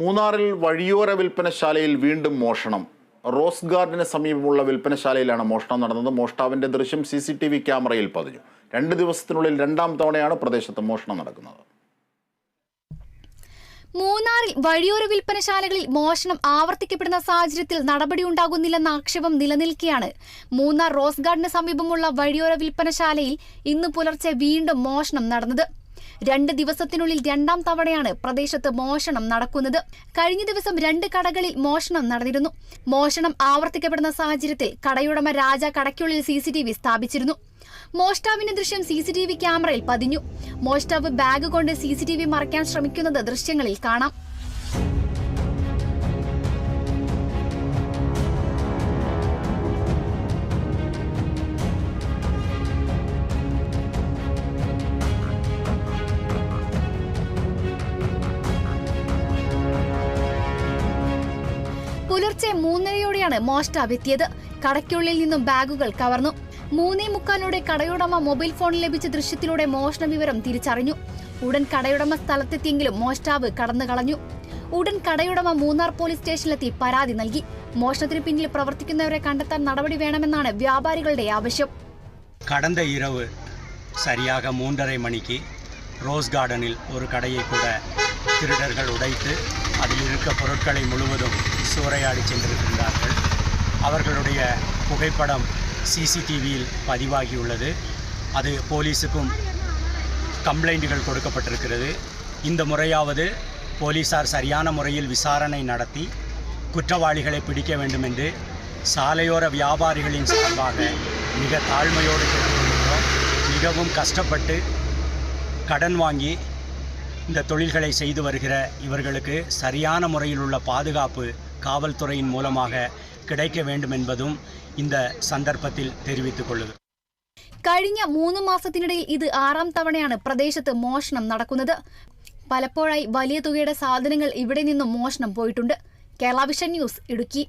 മൂന്നാറിൽ വഴിയോര വിൽപ്പനശാലയിൽ വീണ്ടും മോഷണം. റോസ് ഗാർഡിന് സമീപമുള്ള വിൽപ്പനശാലയിലാണ് മോഷണം നടന്നത്. മോഷ്ടാവിന്റെ ദൃശ്യം സി സി ടി വി ക്യാമറയിൽ പതിഞ്ഞു. രണ്ട് ദിവസത്തിനുള്ളിൽ രണ്ടാം തവണയാണ് പ്രദേശത്ത് മോഷണം നടക്കുന്നത്. മൂന്നാറിൽ വഴിയോര വിൽപ്പനശാലകളിൽ മോഷണം ആവർത്തിക്കപ്പെടുന്ന സാഹചര്യത്തിൽ നടപടി ഉണ്ടാകുന്നില്ലെന്ന ആക്ഷേപം നിലനിൽക്കെയാണ്. മൂന്നാർ റോസ് ഗാർഡിന് സമീപമുള്ള വഴിയോര വിൽപ്പനശാലയിൽ ഇന്ന് പുലർച്ചെ വീണ്ടും മോഷണം നടന്നത്. രണ്ട് ദിവസത്തിനുള്ളിൽ രണ്ടാം തവണയാണ് പ്രദേശത്ത് മോഷണം നടക്കുന്നത്. കഴിഞ്ഞ ദിവസം രണ്ട് കടകളിൽ മോഷണം നടന്നിരുന്നു. മോഷണം ആവർത്തിക്കപ്പെടുന്ന സാഹചര്യത്തിൽ കടയുടമ രാജ കടയ്ക്കുള്ളിൽ സി സ്ഥാപിച്ചിരുന്നു. മോഷ്ടാവിന്റെ ദൃശ്യം സി സി ടി വി ക്യാമറയിൽ പതിഞ്ഞു. മോഷ്ടാവ് ബാഗ് കൊണ്ട് സി സി ടി വി മറയ്ക്കാൻ ശ്രമിക്കുന്നത് ദൃശ്യങ്ങളിൽ കാണാം. പുലർച്ചെ മൂന്നരയോടെയാണ് മോഷ്ടാവെത്തിയത്. കടയ്ക്കുള്ളിൽ നിന്നും ബാഗുകൾ കവർന്നു. മൂന്നേ മുക്കാലോടെ കടയുടമ മൊബൈൽ ഫോൺ ലഭിച്ച ദൃശ്യത്തിലൂടെ മോഷണ വിവരം തിരിച്ചറിഞ്ഞു. ഉടൻ കടയുടമ സ്ഥലത്തെത്തിയെങ്കിലും മോഷ്ടാവ് കടന്നു കളഞ്ഞു ഉടൻ കടയുടമ മൂന്നാർ പോലീസ് സ്റ്റേഷനിലെത്തി പരാതി നൽകി. മോഷണത്തിന് പിന്നിൽ പ്രവർത്തിക്കുന്നവരെ കണ്ടെത്താൻ നടപടി വേണമെന്നാണ് വ്യാപാരികളുടെ ആവശ്യം. കടന്ന ഇരവ് സരിയാക മൂന്നര മണിക്ക് റോസ് ഗാർഡനിൽ ഒരു കടയെ കൂടെ திருடர்கள் உடைத்து அதில் இருக்க பொருட்களை முழுவதும் சூறையாடி சென்றிருக்கின்றார்கள். அவர்களுடைய புகைப்படம் சிசிடிவியில் பதிவாகியுள்ளது. அது போலீஸுக்கும் கம்ப்ளைண்ட்டுகள் கொடுக்கப்பட்டிருக்கிறது. இந்த முறையாவது போலீசார் சரியான முறையில் விசாரணை நடத்தி குற்றவாளிகளை பிடிக்க வேண்டும் என்று சாலையோர வியாபாரிகளின் சார்பாக மிக தாழ்மையோடு கேட்டுக்கொள்கிறோம். மிகவும் கஷ்டப்பட்டு கடன் வாங்கி இந்த தொழில்களை செய்து வருகிற இவர்களுக்கு சரியான முறையில் உள்ள பாதுகாப்பு காவல்துறையின் மூலமாக கிடைக்க வேண்டும் என்பதும் இந்த சந்தர்ப்பத்தில் தெரிவித்துக் கொள்ளுகிறோம் കഴിഞ്ഞ മൂന്ന് മാസത്തിനിടയിൽ ഇത് ആറാം തവണയാണ് പ്രദേശത്ത് മോഷണം നടക്കുന്നത് പലപ്പോഴായി വലിയ തുകയുടെ സാധനങ്ങൾ ഇവിടെ നിന്നും മോഷണം പോയിട്ടുണ്ട് കേരള വിഷൻ ന്യൂസ് ഇടുക്കി